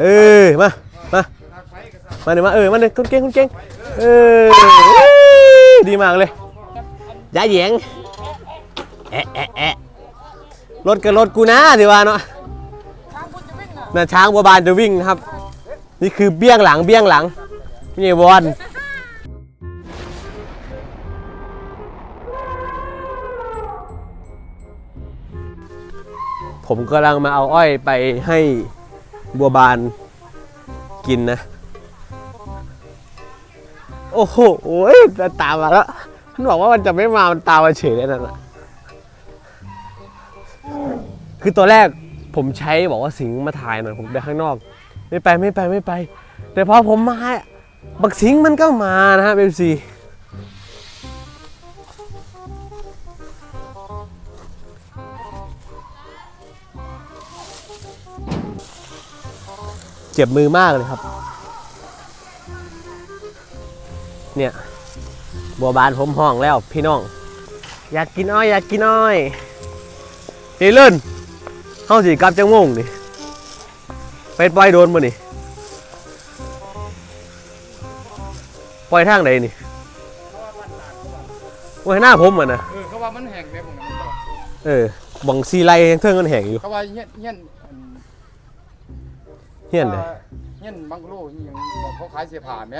เออมามามาหนึ่งมาเออมาหนึ่งคุณเก่งคุณเก่งเออดีมากเลยยาเหยียงแอะแอะแอะรถกับรถกูนะสิว่าเนาะน่ะช้างบัวบานจะวิ่งครับ นี่คือเบี้ยงหลังเบี้ยงหลังนี่วอนผมกำลังมาเอาอ้อยไปให้ บัวบานกินนะ โอ้โหโอ้ยมันตามมาแล้ว มันบอกว่ามันจะไม่มา มันตามมาเฉยเลยนั่นน่ะคือตัวแรกผมใช้บอกว่าสิงห์มาถ่ายหน่อยผมไปข้างนอก ไม่ไปไม่ไปไม่ไป แต่พอผมมาบักสิงห์มันก็มานะฮะเบฟซี เจ็บมือมากเลยครับ เนี่ยบัวบานผมห้องแล้วพี่น้อง อยากกินอ้อยอยากกินอ้อยเฮยเล่นเข้าสีกลับจังงงนี่ไปปล่อยโดนมานี่ปล่อยทางไหนนี่โอ้ยหน้าผมอะนะเออเขาว่ามันแห้งแบบผมมันบอกเออบังซีไรเทิงกันแหงอยู่เขาว่าเฮี้ยนเฮี้ยนอัน เฮียนเลยเฮี้ยนบังกะโลนี่ยังบอกเขาขายเสียผ่านไหม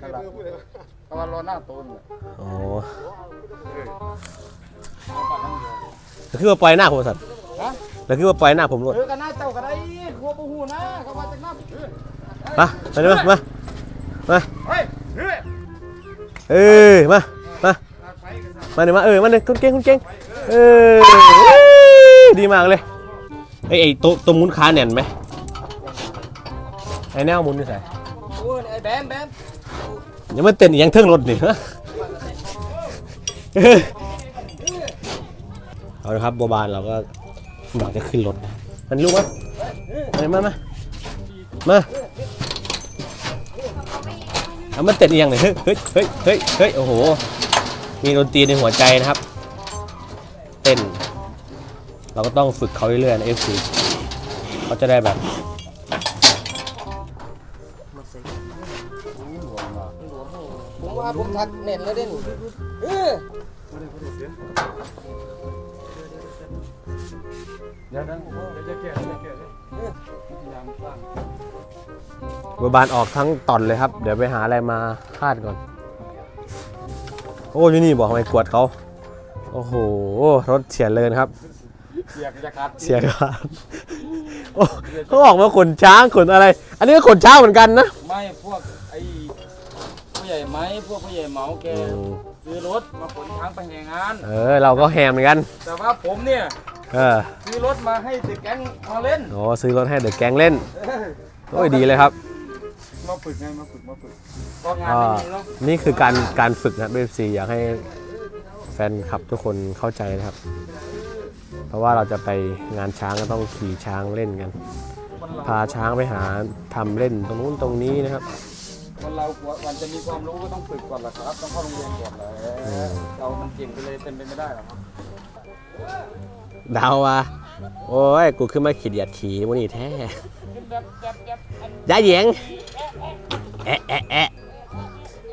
นั่นแหละเขาว่ารอหน้าโตนเลยอ๋อเอาปากนั่งเดียวแล้วคือว่าปล่อยหน้าผมสัตว์ฮะแล้วคือว่าปล่อยหน้าผมรถเออกันหน้าเจ้ากันได้ครัวปูหูนะเขาว่าจากหน้าเออมามาดิมามาเฮ้ยเฮ้ยเออมามาไปกันซะมาหนึ่งมาเออมาหนึ่งคุณเก่งคุณเก่งเออดีมากเลยไอ้ยไอ้โต๊ะตัวหมุนขาแน่นไหม ไอ้แนวหมุนนี่ใส่โอ้ยไอ้แบมแบมอย่ามาเต้นอหยังเทิงรถนี่ฮะเออเอาละครับบัวบานเราก็อยากจะขึ้นรถมันลูกมั้ยมามามาเอามาเต้นอหยังหน่อยเฮ้ยเฮ้ยเฮ้ยเฮ้ยเฮ้ยโอ้โห มีดนตรีในหัวใจนะครับ เต้น เราก็ต้องฝึกเขาเรื่อยๆนะ FC เขาจะได้แบบ ผมว่าผมทักเน่นแล้วเด่นเออเดี๋ยวนั้นเดี๋ยวจะแก้เดี๋ยวจะแก้เออพยายามสร้างบัวบานออกทั้งตอนเลยครับ เดี๋ยวไปหาอะไรมาคาดก่อน โอ้ยนี่บอกทำไมกวดเขา โอ้โห รถเฉียดเลยนะครับ เสียกจะกัดเสียการโอ้เขาออกมาขนช้างขนอะไร อันนี้ก็ขนช้างเหมือนกันนะ ไม่พวกไอ้ ผู้ใหญ่ไหมพวกผู้ใหญ่เหมาแกซื้อรถมาขนช้างไปแห่งาน เออ เราก็แฮมเหมือนกัน แต่ว่าผมเนี่ยเออซื้อรถมาให้เด็กแก๊งมาเล่นโอ้ซื้อรถให้เด็กแก๊งเล่นโอ้ยดีเลยครับ มาฝึกไงมาฝึกมาฝึกก็งานก็ไม่มีเนาะนี่คือการการฝึกนะเบฟซีอยากให้แฟนคลับทุกคนเข้าใจนะครับ เพราะว่าเราจะไปงานช้างก็ต้องขี่ช้างเล่นกัน คนเราพาช้างไปหาทำเล่นตรงนู้นตรงนี้นะครับ คนเราวันจะมีความรู้ก็ต้องฝึกก่อนแหละครับ ต้องเข้าโรงเรียนก่อนแหละเรามันเก่งไปเลยเป็นไปไม่ได้หรอกครับดาวว่าโอ้ย กูขึ้นมาขีดหยัดขี่วันนี้แท้ยาเหยียงแอะแอะแอะ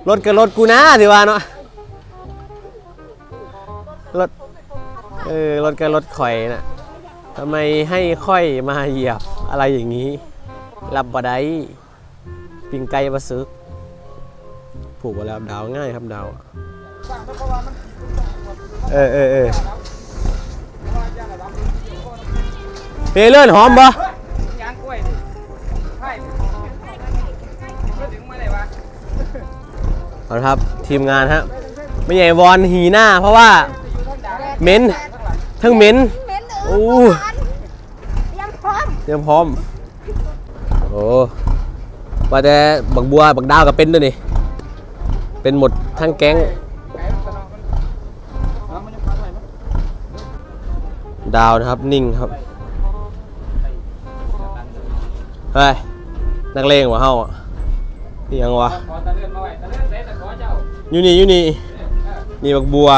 รถกับรถกูนะสิว่าเนาะรถเออรถกับรถข่อยนะทำไมให้ค่อยมาเหยียบอะไรอย่างนี้ รับบ่ได้ปิงไก่มาซึก ผูกไว้แล้วดาวง่ายครับดาวอะเออเออเออเปเลื่อนหอมปะยางกล้วยดิใช่ก็ถึงมาเลยวะเอาละครับทีมงานฮะไม่ใหญ่วอนหีหน้า เพราะว่าเหม็นทั้งเหม็นเหม็นเอโอ้อเตรียมพร้อมเตรียมพร้อมโอ้ว่าแต่บักบัวบักดาวก็เป็นด้วยนี่ เป็นหมดทั้งแก๊ง ดาวนะครับ นิ่งครับ เฮ้ย นักเลงวะเฮาอะนี่ยังวะ อยู่นี่อยู่นี่ นี่บักบัว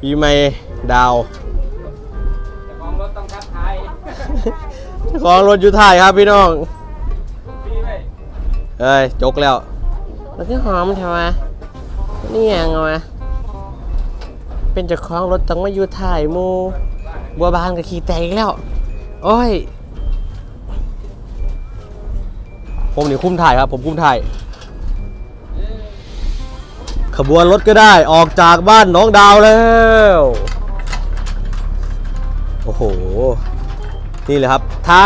ปีใหม่ดาวของรถต้องคัดไทยของรถอยู่ท้ายครับพี่น้อง เอ้ย จกแล้วมันคือหอมใช่ไหม นี่ยังไงเป็นเจ้าของรถต้องมาอยู่ถ่ายมูบัวบานกับขี่แตกอีกแล้ว โอ้ย ผมนี่คุ้มถ่ายครับ ผมคุ้มถ่าย ขบวนรถก็ได้ออกจากบ้านน้องดาวแล้ว โอ้โห นี่เลยครับ ถ้า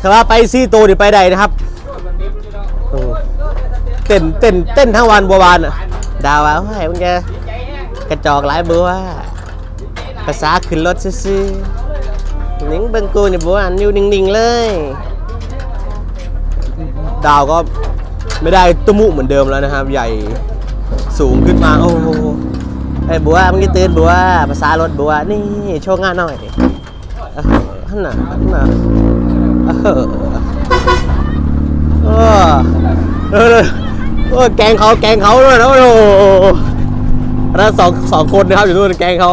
ถ้าว่าไปซี่โตนี่ไปใดนะครับ เต้นเต้นเต้นทั้งวันบัวบานอะดาวว่าเฮ้มึงแกกระจอกหลายบัวภาษาขึ้นรถซื่อๆนิ่งเบิ่งกูเนี่ยบัวอยู่นิ่งๆเลย ดาวก็ไม่ได้ตุมุเหมือนเดิมแล้วนะครับ ใหญ่สูงขึ้นมาโอ้โหไอ้บัวมึงจะตื่นบัวภาษารถบัวนี่โชว์งานหน่อยฮันน่ะฮันน่ะเออเออ เออเออแกงเขาแกงเขาด้วยนะโอ้โหแล้วสองสองคนนะครับอยู่นู่นแกงเขา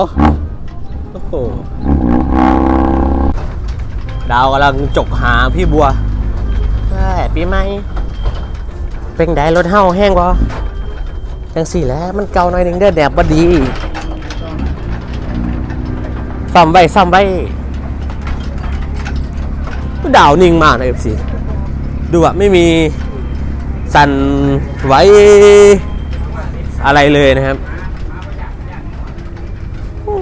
โอ้โหดาวกำลังจกหาพี่บัวใช่ปีใหม่เป็นไดรถเฮาแห้งบ่จังสี่แล้วมันเก่าหน่อยหนึงเด้อแดดบดีซ่อมไว้ซ่อมไว้ดาวนิ่งมากนะ FC ดูอะไม่มี สั่นไหวอะไรเลยนะครับโอ้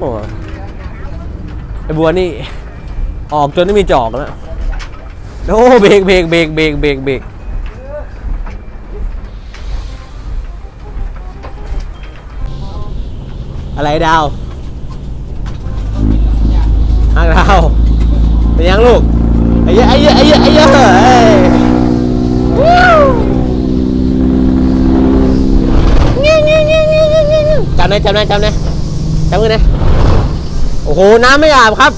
ไอบัวนี่ออกจนไม่มีจอกแล้วโอ้เบรกเบรกเบรกเบรกเบรกเบรกอะไรดาวฮักดาวเป็นยังลูกไอ้เหี้ยไอ้เหี้ยไอ้เหี้ยไอ้เยอ้ยำได้จำได้จำได้จำกันนะโอ้โหน้ำไม่อาบครับ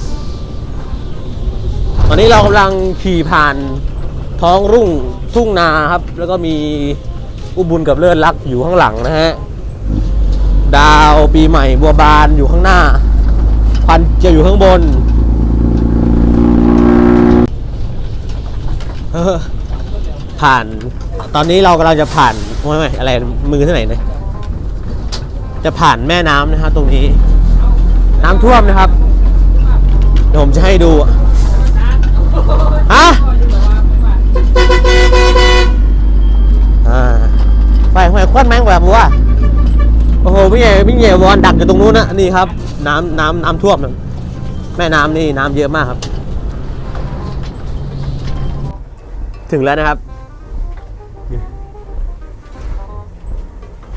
ตอนนี้เรากำลังขี่ผ่านท้องรุ่งทุ่งนาครับ แล้วก็มีอุบุญกับเลิศรักอยู่ข้างหลังนะฮะดาวปีใหม่บัวบานอยู่ข้างหน้าควันจะอยู่ข้างบนผ่าน ตอนนี้เรากำลังจะผ่านไม่ไม่อะไรมือที่ไหนเนี่ย จะผ่านแม่น้ำนะครับตรงนี้ น้ำท่วมนะครับเดี๋ยวผมจะให้ดูฮะไฟไฟควันแมงแบบบัวโอ้โหพี่ใหญ่พี่ใหญ่วอนดักอยู่ตรงนู้นนะนี่ครับ น้ำน้ำน้ำท่วมนะแม่น้ำนี่น้ำเยอะมากครับ ถึงแล้วนะครับ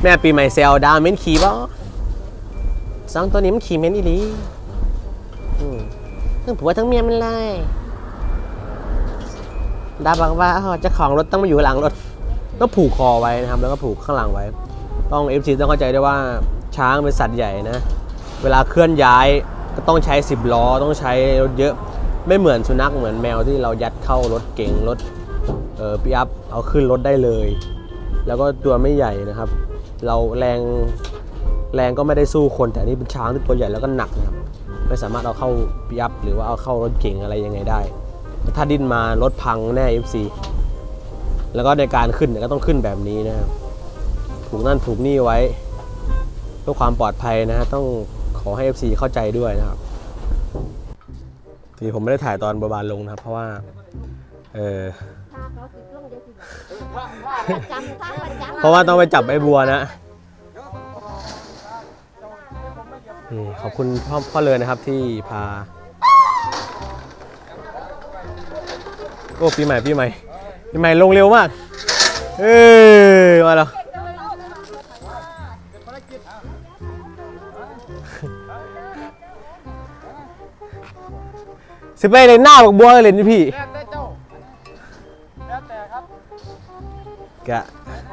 แม่ปีใหม่เซลดาวเม้นขี่บ่สองตัวนี้มันขี่เม้นอีหลีทั้งผัวทั้งเมียมันไล่ดาบอกว่าเจ้าของรถต้องมาอยู่หลังรถต้องผูกคอไว้นะครับ แล้วก็ผูกข้างหลังไว้ ต้อง FC ต้องเข้าใจด้วยว่าช้างเป็นสัตว์ใหญ่นะ เวลาเคลื่อนย้ายก็ต้องใช้10ล้อต้องใช้รถเยอะไม่เหมือนสุนัขเหมือนแมวที่เรายัดเข้ารถเก๋งรถเออปีอัพเอาขึ้นรถได้เลย แล้วก็ตัวไม่ใหญ่นะครับ เราแรงแรงก็ไม่ได้สู้คน แต่นี่เป็นช้างที่ตัวใหญ่แล้วก็หนักนะครับไม่สามารถเอาเข้าปีอัพหรือว่าเอาเข้ารถเก๋งอะไรยังไงได้ ถ้าดิ้นมารถพังแน่ FC แล้วก็ในการขึ้นเนี่ยก็ต้องขึ้นแบบนี้นะครับผูกนั่นผูกนี่ไว้เพื่อความปลอดภัยนะฮะต้องขอให้ FC เข้าใจด้วยนะครับทีผมไม่ได้ถ่ายตอนบาบานลงนะครับ เพราะว่าเออ ประจำถ้าประจำเพราะว่าต้องไปจับไอ้บัวนะนี่ขอบคุณพ่อพ่อเลยนะครับที่พา โอ้ปีใหม่ปีใหม่ปีใหม่ลงเร็วมาก เอ้ยมาแล้วสิไปเลยหน้าบอกบัวเลยนี่พี่แล้ว กะ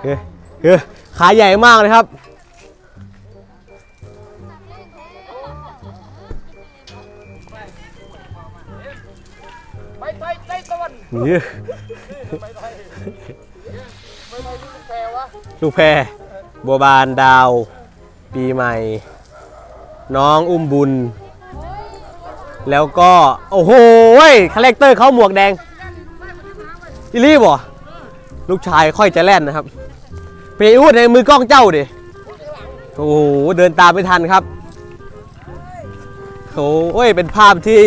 เฮ้ยเฮ้ยขาใหญ่มากเลยครับ ไปไทยใจตะวันนี่ไปไทยไปไทยลูกแพรวะลูกแพรบัวบานดาว ปีใหม่ น้องอุ้มบุญ แล้วก็ โอ้โหคาแรคเตอร์เขาหมวกแดงอีรีบเหรอ ลูกชายค่อยจะแล่นนะครับเปอูดในมือกล้องเจ้าดิโอ้โหเดินตามไม่ทันครับโอ้ยเป็นภาพที่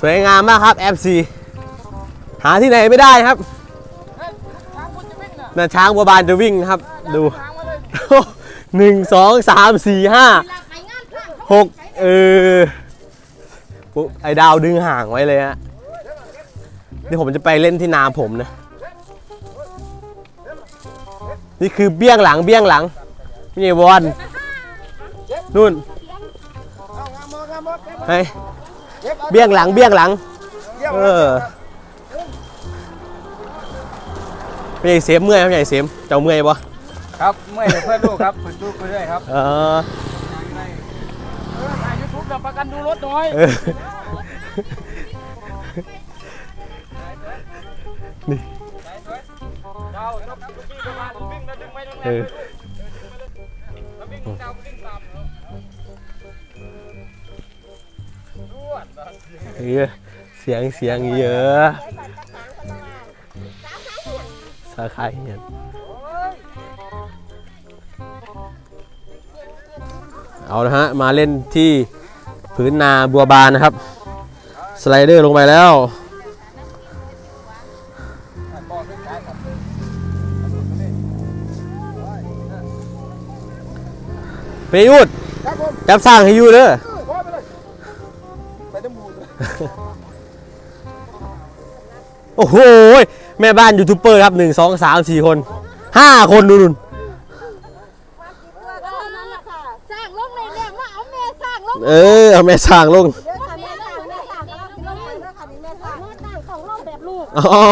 สวยงามมากครับ FC หาที่ไหนไม่ได้ครับช้างคุณจะวิ่งน่ะช้างบัวบานจะวิ่งครับ ดูหนึ่งสองสามสี่ห้าหกเออไอดาวดึงห่างไว้เลยฮะนี่ผมจะไปเล่นที่นาผมนะ นี่คือเบี้ยงหลังเบี้ยงหลังนี่วอนนู่นเอางามมองามมดเฮ้ยเบี้ยงหลังเบี้ยงหลังเออไม่ใหญ่เสียมเมื่อยครับไม่ใหญ่เสียมเจ้าเมื่อยปะครับเมื่อยเดี๋ยวเพื่อนลูกครับฝึกลูกไปเรื่อยครับเออเออถ่ายยูทูบแบบประกันดูรถน้อยเออเจ้าชกเมื่อกี้ประมาณวิ่งแล้วดึงไม่ดึงเอแน่อแล้ววิ่ง เออเสียงเสียงเยอะสาขาเห็นเอาละฮะ มาเล่นที่พื้นนาบัวบานนะครับ สไลเดอร์ลงไปแล้ว ไปยุดครับผมจับสร้างให้อยู่เด้อว่าไปเลยไปน้ำบูดเลยโอ้โหแม่บ้านยูทูบเบอร์ครับหนึ่งสองสามสี่คนห้าคนดูนุ่นเท่านั้นแหละค่ะสร้างลงในแรงว่าเอาแม่สร้างลงเออเอาแม่สร้างลงเดี๋ยวค่ะแม่สร้างแม่สร้างกำลังลงเลยนะคะนี่แม่สร้างแม่สร้างของลงแบบลูกอ๋อ